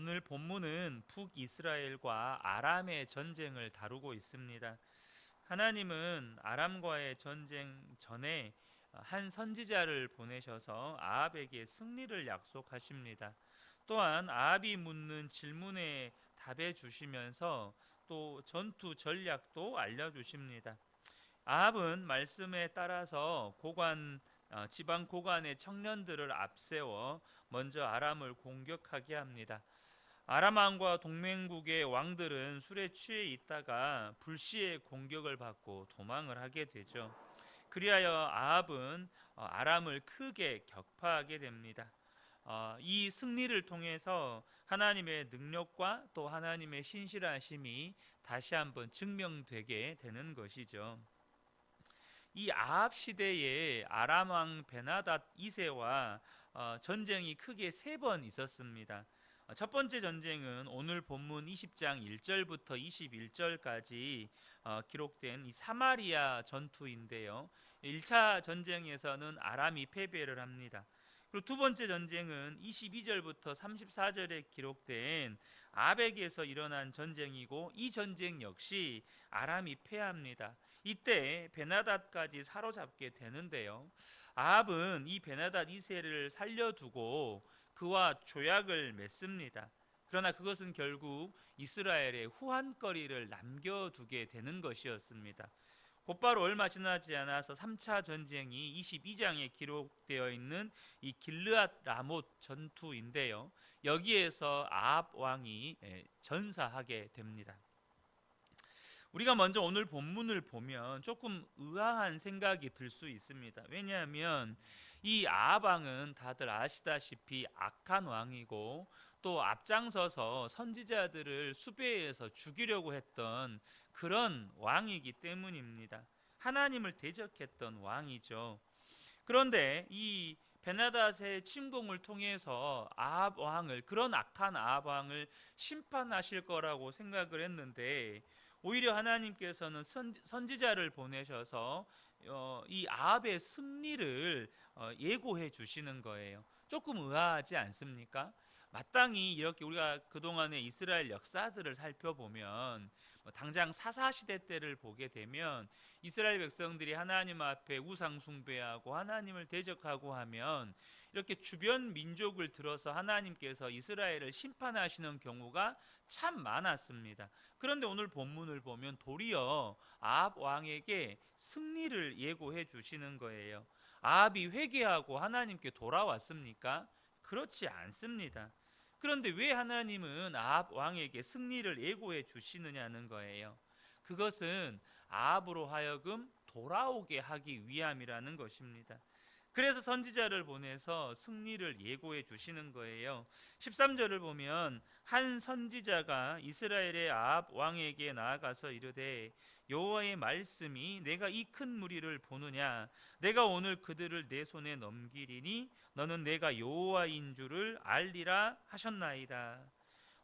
오늘 본문은 북이스라엘과 아람의 전쟁을 다루고 있습니다. 하나님은 아람과의 전쟁 전에 한 선지자를 보내셔서 아합에게 승리를 약속하십니다. 또한 아합이 묻는 질문에 답해 주시면서 또 전투 전략도 알려 주십니다. 아합은 말씀에 따라서 고관 어, 지방 고관의 청년들을 앞세워 먼저 아람을 공격하게 합니다. 아람 왕과 동맹국의 왕들은 술에 취해 있다가 불시에 공격을 받고 도망을 하게 되죠. 그리하여 아합은 어, 아람을 크게 격파하게 됩니다. 어, 이 승리를 통해서 하나님의 능력과 또 하나님의 신실하심이 다시 한번 증명되게 되는 것이죠. 이 아합 시대에 아람 왕 베나닷 2세와 어, 전쟁이 크게 세 번 있었습니다. 어, 첫 번째 전쟁은 오늘 본문 20장 1절부터 21절까지 어, 기록된 이 사마리아 전투인데요. 1차 전쟁에서는 아람이 패배를 합니다. 그리고 두 번째 전쟁은 22절부터 34절에 기록된 아벡에서 일어난 전쟁이고 이 전쟁 역시 아람이 패합니다. 이때 베나닷까지 사로잡게 되는데요. 아합은 이 베나닷 2세를 살려두고 그와 조약을 맺습니다. 그러나 그것은 결국 이스라엘의 후한거리를 남겨두게 되는 것이었습니다. 곧바로 얼마 지나지 않아서 3차 전쟁이 22장에 기록되어 있는 이 길르앗 라못 전투인데요. 여기에서 아합 왕이 예, 전사하게 됩니다. 우리가 먼저 오늘 본문을 보면 조금 의아한 생각이 들 수 있습니다. 왜냐하면 이 아합 왕은 다들 아시다시피 악한 왕이고 또 앞장서서 선지자들을 수배해서 죽이려고 했던 그런 왕이기 때문입니다. 하나님을 대적했던 왕이죠. 그런데 이 베나닷의 침공을 통해서 아합 왕을 그런 악한 아합 왕을 심판하실 거라고 생각을 했는데 오히려 하나님께서는 선지, 자를 보내셔서 어, 이 아합의 승리를 어, 예고해 주시는 거예요. 조금 의아하지 않습니까? 마땅히 이렇게 우리가 그동안의 이스라엘 역사들을 살펴보면 뭐 당장 사사 시대 때를 보게 되면 이스라엘 백성들이 하나님 앞에 우상 숭배하고 하나님을 대적하고 하면 이렇게 주변 민족을 들어서 하나님께서 이스라엘을 심판하시는 경우가 참 많았습니다. 그런데 오늘 본문을 보면 도리어 아합 왕에게 승리를 예고해 주시는 거예요. 아합이 회개하고 하나님께 돌아왔습니까? 그렇지 않습니다. 그런데 왜 하나님은 아합 왕에게 승리를 예고해 주시느냐는 거예요. 그것은 아합으로 하여금 돌아오게 하기 위함이라는 것입니다. 그래서 선지자를 보내서 승리를 예고해 주시는 거예요. 13절을 보면 한 선지자가 이스라엘의 아합 왕에게 나아가서 이르되 여호와의 말씀이 내가 이 큰 무리를 보느냐 내가 오늘 그들을 내 손에 넘기리니 너는 내가 여호와인 줄을 알리라 하셨나이다.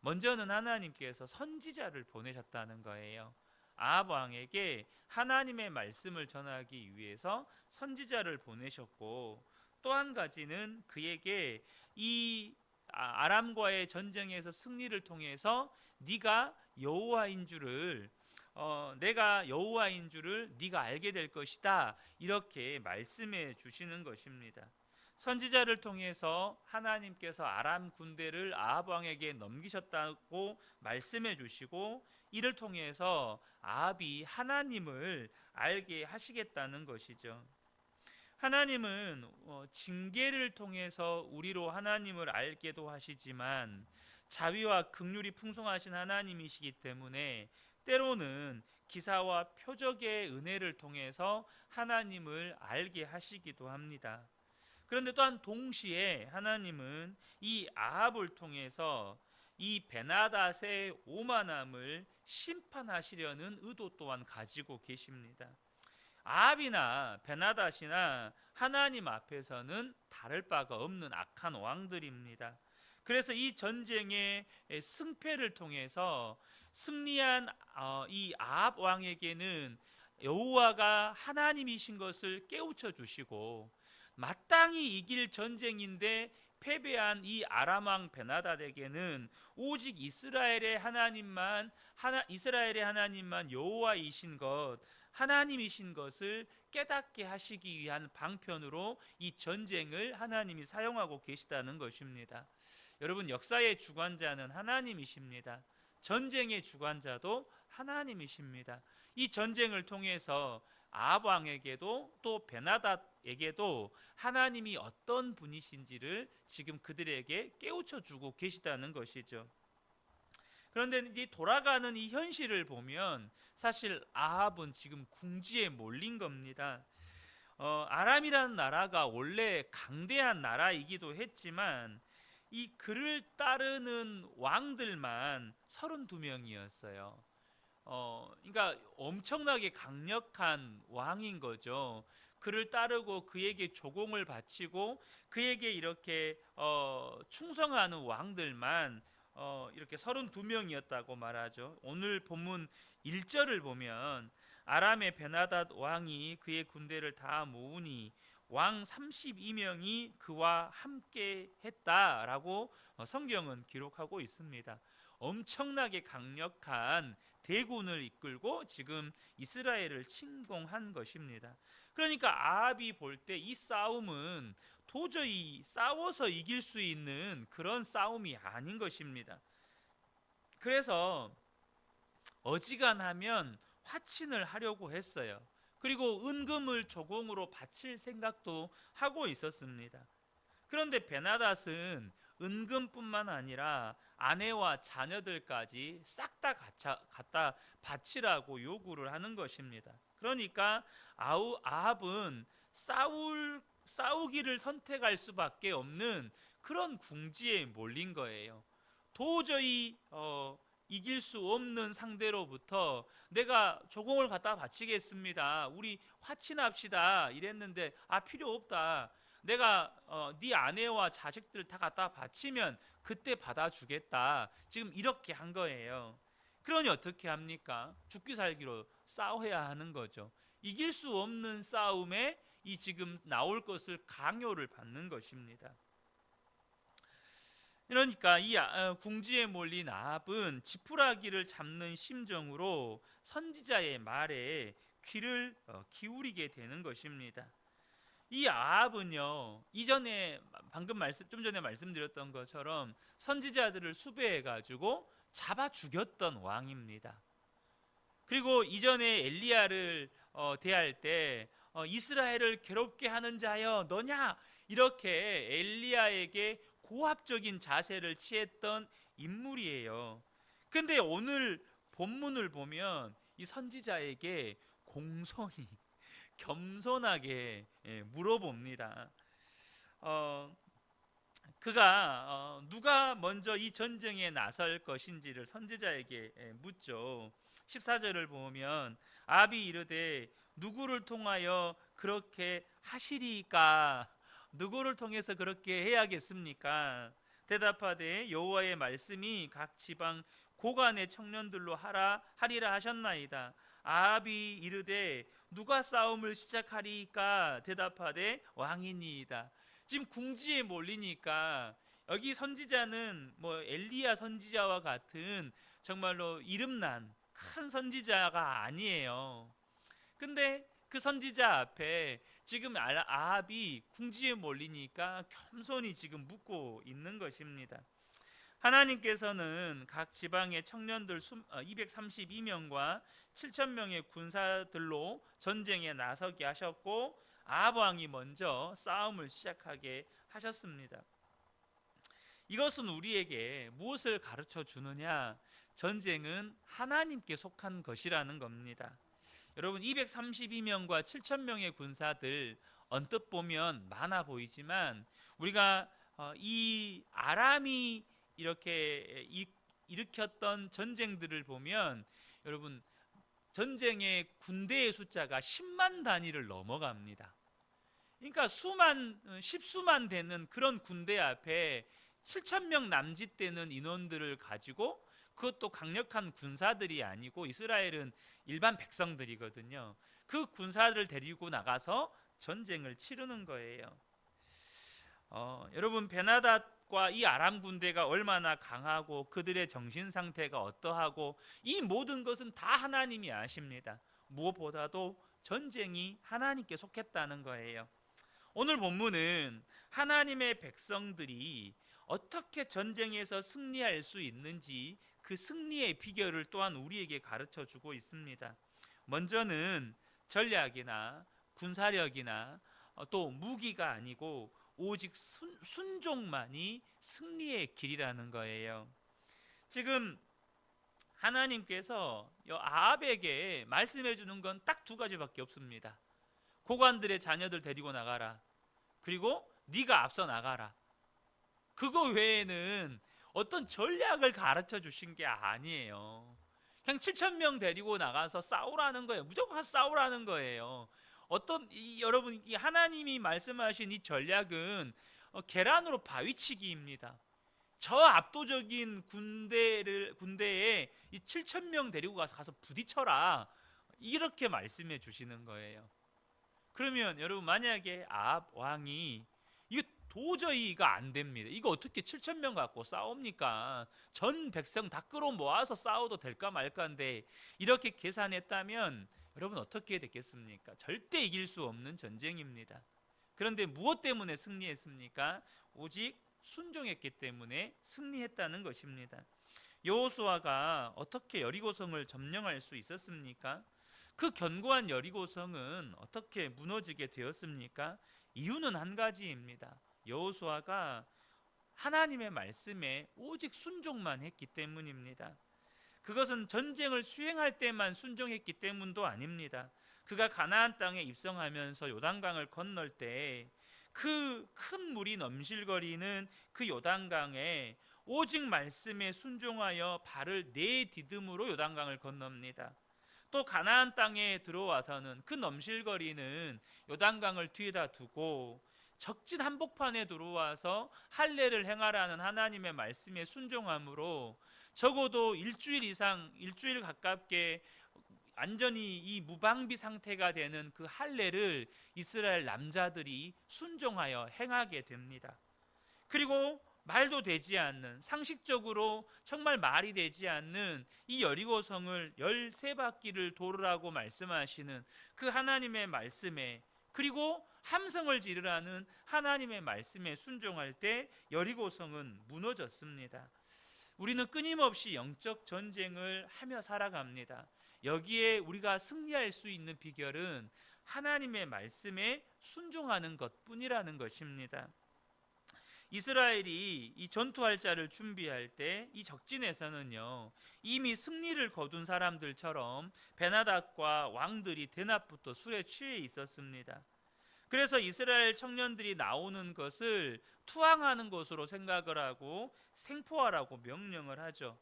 먼저는 하나님께서 선지자를 보내셨다는 거예요. 아합 왕에게 하나님의 말씀을 전하기 위해서 선지자를 보내셨고 또 한 가지는 그에게 이 아, 아람과의 전쟁에서 승리를 통해서 네가 여호와인 줄을 어, 내가 여호와인 줄을 네가 알게 될 것이다 이렇게 말씀해 주시는 것입니다. 선지자를 통해서 하나님께서 아람 군대를 아합 왕에게 넘기셨다고 말씀해 주시고 이를 통해서 아합이 하나님을 알게 하시겠다는 것이죠. 하나님은 어, 징계를 통해서 우리로 하나님을 알게도 하시지만 자비와 극률이 풍성하신 하나님이시기 때문에 때로는 기사와 표적의 은혜를 통해서 하나님을 알게 하시기도 합니다. 그런데 또한 동시에 하나님은 이 아합을 통해서 이 베나닷의 오만함을 심판하시려는 의도 또한 가지고 계십니다. 아합이나 베나닷이나 하나님 앞에서는 다를 바가 없는 악한 왕들입니다. 그래서 이 전쟁의 승패를 통해서 승리한 어, 이 아합 왕에게는 여호와가 하나님이신 것을 깨우쳐 주시고 마땅히 이길 전쟁인데 패배한 이 아람 왕 베나닷에게는 오직 이스라엘의 하나님만 하나 이스라엘의 하나님만 여호와이신 것 하나님이신 것을 깨닫게 하시기 위한 방편으로 이 전쟁을 하나님이 사용하고 계시다는 것입니다. 여러분 역사의 주관자는 하나님이십니다. 전쟁의 주관자도 하나님이십니다. 이 전쟁을 통해서 아합 왕에게도 또 베나닷에게도 하나님이 어떤 분이신지를 지금 그들에게 깨우쳐 주고 계시다는 것이죠. 그런데 이 돌아가는 이 현실을 보면 사실 아합은 지금 궁지에 몰린 겁니다. 어, 아람이라는 나라가 원래 강대한 나라이기도 했지만 이 그를 따르는 왕들만 32명이었어요. 어, 그러니까 엄청나게 강력한 왕인 거죠. 그를 따르고 그에게 조공을 바치고 그에게 이렇게 어, 충성하는 왕들만 어, 이렇게 32명이었다고 말하죠. 오늘 본문 1절을 보면 아람의 베나닷 왕이 그의 군대를 다 모으니 왕 32명이 그와 함께 했다라고 어, 성경은 기록하고 있습니다. 엄청나게 강력한 대군을 이끌고 지금 이스라엘을 침공한 것입니다. 그러니까 아합이 볼 때 이 싸움은 도저히 싸워서 이길 수 있는 그런 싸움이 아닌 것입니다. 그래서 어지간하면 화친을 하려고 했어요. 그리고 은금을 조공으로 바칠 생각도 하고 있었습니다. 그런데 베나닷은 은금뿐만 아니라 아내와 자녀들까지 싹 다 갖다 바치라고 요구를 하는 것입니다. 그러니까 아우 아합은 싸울 싸우기를 선택할 수밖에 없는 그런 궁지에 몰린 거예요. 도저히 어, 이길 수 없는 상대로부터 내가 조공을 갖다 바치겠습니다. 우리 화친합시다. 이랬는데 아 필요 없다. 내가 어, 네 아내와 자식들 다 갖다 바치면 그때 받아주겠다. 지금 이렇게 한 거예요. 그러니 어떻게 합니까? 죽기 살기로 싸워야 하는 거죠. 이길 수 없는 싸움에 이 지금 나올 것을 강요를 받는 것입니다. 그러니까 이 아, 궁지에 몰린 아합은 지푸라기를 잡는 심정으로 선지자의 말에 귀를 어, 기울이게 되는 것입니다. 이 아합은요 이전에 방금 말씀 좀 전에 말씀드렸던 것처럼 선지자들을 수배해 가지고 잡아 죽였던 왕입니다. 그리고 이전에 엘리야를 어, 대할 때 어, 이스라엘을 괴롭게 하는 자여 너냐 이렇게 엘리야에게 고압적인 자세를 취했던 인물이에요. 근데 오늘 본문을 보면 이 선지자에게 공손히 겸손하게 예, 물어봅니다. 어, 그가 어, 누가 먼저 이 전쟁에 나설 것인지를 선지자에게 예, 묻죠. 14절을 보면 아비 이르되 누구를 통하여 그렇게 하시리까 누구를 통해서 그렇게 해야겠습니까? 대답하되 여호와의 말씀이 각 지방 고관의 청년들로 하라 하리라 하셨나이다. 아합이 이르되 누가 싸움을 시작하리까 대답하되 왕이니이다. 지금 궁지에 몰리니까 여기 선지자는 뭐 엘리야 선지자와 같은 정말로 이름난 큰 선지자가 아니에요. 근데 그 선지자 앞에 지금 아합이 궁지에 몰리니까 겸손히 지금 묻고 있는 것입니다. 하나님께서는 각 지방의 청년들 232명과 7천 명의 군사들로 전쟁에 나서게 하셨고 아합 왕이 먼저 싸움을 시작하게 하셨습니다. 이것은 우리에게 무엇을 가르쳐 주느냐? 전쟁은 하나님께 속한 것이라는 겁니다. 여러분 232명과 7천 명의 군사들 언뜻 보면 많아 보이지만 우리가 어, 이 아람이 이렇게 일으켰던 전쟁들을 보면 여러분 전쟁의 군대의 숫자가 10만 단위를 넘어갑니다. 그러니까 수만 어, 십수만 되는 그런 군대 앞에 7천 명 남짓 되는 인원들을 가지고 그것도 강력한 군사들이 아니고 이스라엘은 일반 백성들이거든요. 그 군사들을 데리고 나가서 전쟁을 치르는 거예요. 어, 여러분 베나닷과 이 아람 군대가 얼마나 강하고 그들의 정신 상태가 어떠하고 이 모든 것은 다 하나님이 아십니다. 무엇보다도 전쟁이 하나님께 속했다는 거예요. 오늘 본문은 하나님의 백성들이 어떻게 전쟁에서 승리할 수 있는지 그 승리의 비결을 또한 우리에게 가르쳐 주고 있습니다. 먼저는 전략이나 군사력이나 어, 또 무기가 아니고 오직 순, 순종만이 승리의 길이라는 거예요. 지금 하나님께서 여 아합에게 말씀해 주는 건 딱 두 가지밖에 없습니다. 고관들의 자녀들 데리고 나가라. 그리고 네가 앞서 나가라. 그거 외에는 어떤 전략을 가르쳐 주신 게 아니에요. 그냥 7천 명 데리고 나가서 싸우라는 거예요. 무조건 싸우라는 거예요. 어떤 이, 여러분 이 하나님이 말씀하신 이 전략은 어, 계란으로 바위치기입니다. 저 압도적인 군대를 군대에 이 7천 명 데리고 가서 가서 부딪혀라 이렇게 말씀해 주시는 거예요. 그러면 여러분 만약에 아합 왕이 도저히 이거 안 됩니다. 이거 어떻게 7천 명 갖고 싸웁니까? 전 백성 다 끌어모아서 싸워도 될까 말까인데 이렇게 계산했다면 여러분 어떻게 됐겠습니까? 절대 이길 수 없는 전쟁입니다. 그런데 무엇 때문에 승리했습니까? 오직 순종했기 때문에 승리했다는 것입니다. 여호수아가 어떻게 여리고성을 점령할 수 있었습니까? 그 견고한 여리고성은 어떻게 무너지게 되었습니까? 이유는 한 가지입니다. 여호수아가 하나님의 말씀에 오직 순종만 했기 때문입니다. 그것은 전쟁을 수행할 때만 순종했기 때문도 아닙니다. 그가 가나안 땅에 입성하면서 요단강을 건널 때 그 큰 물이 넘실거리는 그 요단강에 오직 말씀에 순종하여 발을 내디듬으로 요단강을 건넙니다. 또 가나안 땅에 들어와서는 그 넘실거리는 요단강을 뒤에다 두고 적진 한복판에 들어와서 할례를 행하라는 하나님의 말씀에 순종함으로 적어도 일주일 이상 일주일 가깝게 완전히 이 무방비 상태가 되는 그 할례를 이스라엘 남자들이 순종하여 행하게 됩니다. 그리고 말도 되지 않는 상식적으로 정말 말이 되지 않는 이 여리고성을 13바퀴를 돌으라고 말씀하시는 그 하나님의 말씀에 그리고 함성을 지르라는 하나님의 말씀에 순종할 때 여리고성은 무너졌습니다. 우리는 끊임없이 영적 전쟁을 하며 살아갑니다. 여기에 우리가 승리할 수 있는 비결은 하나님의 말씀에 순종하는 것뿐이라는 것입니다. 이스라엘이 이 전투할 자를 준비할 때 이 적진에서는요 이미 승리를 거둔 사람들처럼 베나닷과 왕들이 대낮부터 술에 취해 있었습니다. 그래서 이스라엘 청년들이 나오는 것을 투항하는 것으로 생각을 하고 생포하라고 명령을 하죠.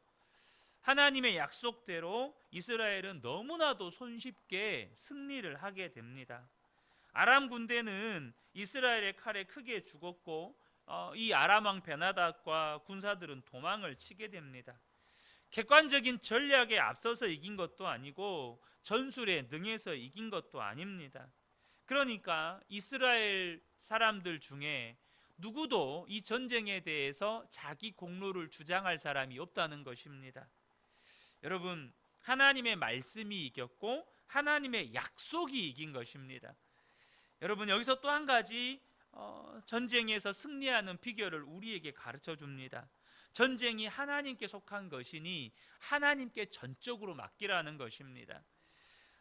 하나님의 약속대로 이스라엘은 너무나도 손쉽게 승리를 하게 됩니다. 아람 군대는 이스라엘의 칼에 크게 죽었고 어, 이 아람 왕 베나닷과 군사들은 도망을 치게 됩니다. 객관적인 전략에 앞서서 이긴 것도 아니고 전술에 능해서 이긴 것도 아닙니다. 그러니까 이스라엘 사람들 중에 누구도 이 전쟁에 대해서 자기 공로를 주장할 사람이 없다는 것입니다. 여러분, 하나님의 말씀이 이겼고 하나님의 약속이 이긴 것입니다. 여러분, 여기서 또 한 가지 어, 전쟁에서 승리하는 비결을 우리에게 가르쳐 줍니다. 전쟁이 하나님께 속한 것이니 하나님께 전적으로 맡기라는 것입니다.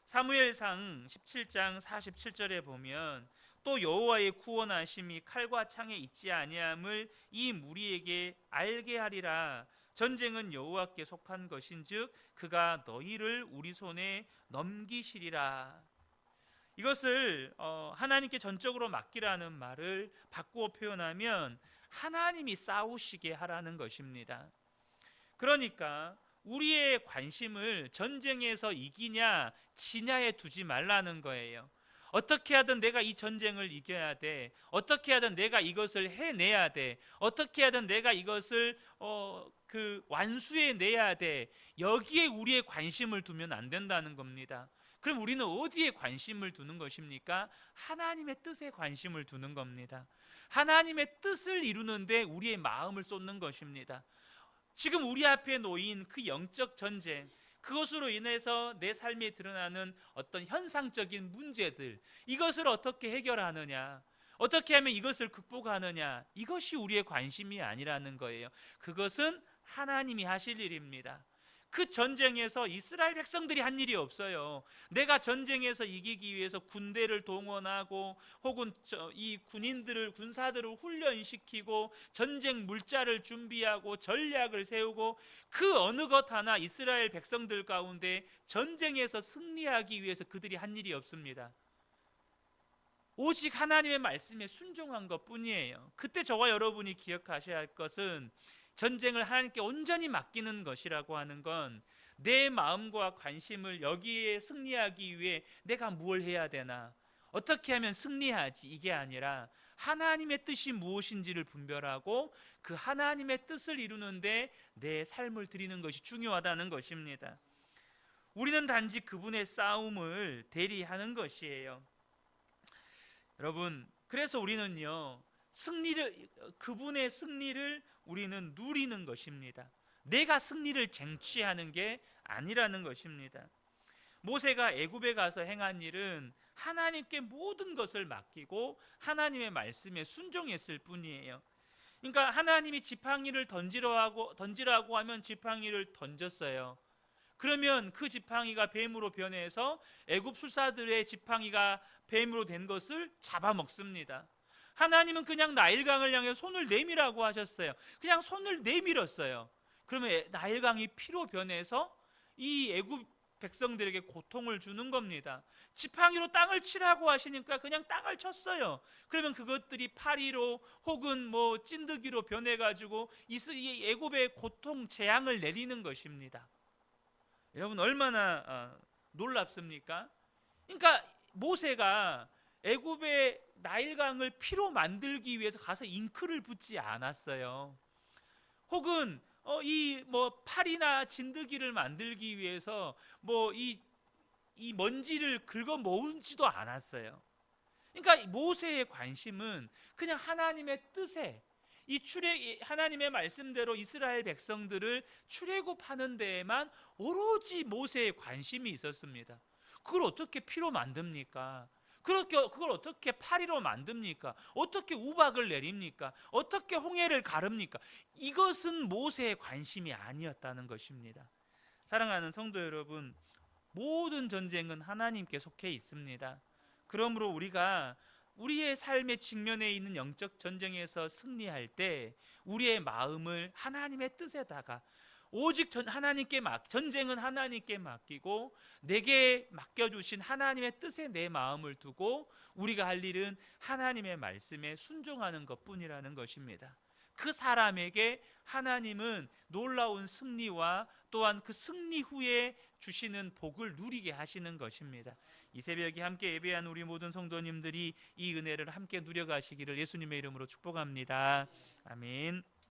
사무엘상 17장 47절에 보면 또 여호와의 구원하심이 칼과 창에 있지 아니함을 이 무리에게 알게 하리라 전쟁은 여호와께 속한 것인즉 그가 너희를 우리 손에 넘기시리라 이것을 어, 하나님께 전적으로 맡기라는 말을 바꾸어 표현하면 하나님이 싸우시게 하라는 것입니다. 그러니까 우리의 관심을 전쟁에서 이기냐 지냐에 두지 말라는 거예요. 어떻게 하든 내가 이 전쟁을 이겨야 돼. 어떻게 하든 내가 이것을 해내야 돼. 어떻게 하든 내가 이것을 어, 그 완수해 내야 돼. 여기에 우리의 관심을 두면 안 된다는 겁니다. 그럼 우리는 어디에 관심을 두는 것입니까? 하나님의 뜻에 관심을 두는 겁니다. 하나님의 뜻을 이루는데 우리의 마음을 쏟는 것입니다. 지금 우리 앞에 놓인 그 영적 전쟁, 그것으로 인해서 내 삶에 드러나는 어떤 현상적인 문제들, 이것을 어떻게 해결하느냐, 어떻게 하면 이것을 극복하느냐, 이것이 우리의 관심이 아니라는 거예요. 그것은 하나님이 하실 일입니다. 그 전쟁에서 이스라엘 백성들이 한 일이 없어요. 내가 전쟁에서 이기기 위해서 군대를 동원하고 혹은 이 군인들을 군사들을 훈련시키고 전쟁 물자를 준비하고 전략을 세우고 그 어느 것 하나 이스라엘 백성들 가운데 전쟁에서 승리하기 위해서 그들이 한 일이 없습니다. 오직 하나님의 말씀에 순종한 것 뿐이에요. 그때 저와 여러분이 기억하셔야 할 것은 전쟁을 하나님께 온전히 맡기는 것이라고 하는 건 내 마음과 관심을 여기에 승리하기 위해 내가 무엇 해야 되나 어떻게 하면 승리하지 이게 아니라 하나님의 뜻이 무엇인지를 분별하고 그 하나님의 뜻을 이루는데 내 삶을 드리는 것이 중요하다는 것입니다. 우리는 단지 그분의 싸움을 대리하는 것이에요. 여러분, 그래서 우리는요, 승리를, 그분의 승리를 우리는 누리는 것입니다. 내가 승리를 쟁취하는 게 아니라는 것입니다. 모세가 애굽에 가서 행한 일은 하나님께 모든 것을 맡기고 하나님의 말씀에 순종했을 뿐이에요. 그러니까 하나님이 지팡이를 던지라고 던지라고 하면 지팡이를 던졌어요. 그러면 그 지팡이가 뱀으로 변해서 애굽 술사들의 지팡이가 뱀으로 된 것을 잡아먹습니다. 하나님은 그냥 나일강을 향해 손을 내밀라고 하셨어요. 그냥 손을 내밀었어요. 그러면 나일강이 피로 변해서 이 애굽 백성들에게 고통을 주는 겁니다. 지팡이로 땅을 치라고 하시니까 그냥 땅을 쳤어요. 그러면 그것들이 파리로 혹은 뭐 찐득이로 변해 가지고 이 애굽의 고통 재앙을 내리는 것입니다. 여러분 얼마나 어, 놀랍습니까? 그러니까 모세가 애굽의 나일강을 피로 만들기 위해서 가서 잉크를 붓지 않았어요. 혹은 어, 이뭐 팔이나 진드기를 만들기 위해서 뭐이 이 먼지를 긁어 모으지도 않았어요. 그러니까 모세의 관심은 그냥 하나님의 뜻에 이 출애 하나님의 말씀대로 이스라엘 백성들을 출애굽하는 데에만 오로지 모세의 관심이 있었습니다. 그걸 어떻게 피로 만듭니까? 그렇게 그걸 어떻게 파리로 만듭니까? 어떻게 우박을 내립니까? 어떻게 홍해를 가릅니까? 이것은 모세의 관심이 아니었다는 것입니다. 사랑하는 성도 여러분, 모든 전쟁은 하나님께 속해 있습니다. 그러므로 우리가 우리의 삶의 직면에 있는 영적 전쟁에서 승리할 때 우리의 마음을 하나님의 뜻에다가 오직 전 하나님께 맡 전쟁은 하나님께 맡기고 내게 맡겨 주신 하나님의 뜻에 내 마음을 두고 우리가 할 일은 하나님의 말씀에 순종하는 것뿐이라는 것입니다. 그 사람에게 하나님은 놀라운 승리와 또한 그 승리 후에 주시는 복을 누리게 하시는 것입니다. 이 새벽에 함께 예배한 우리 모든 성도님들이 이 은혜를 함께 누려가시기를 예수님의 이름으로 축복합니다. 아멘.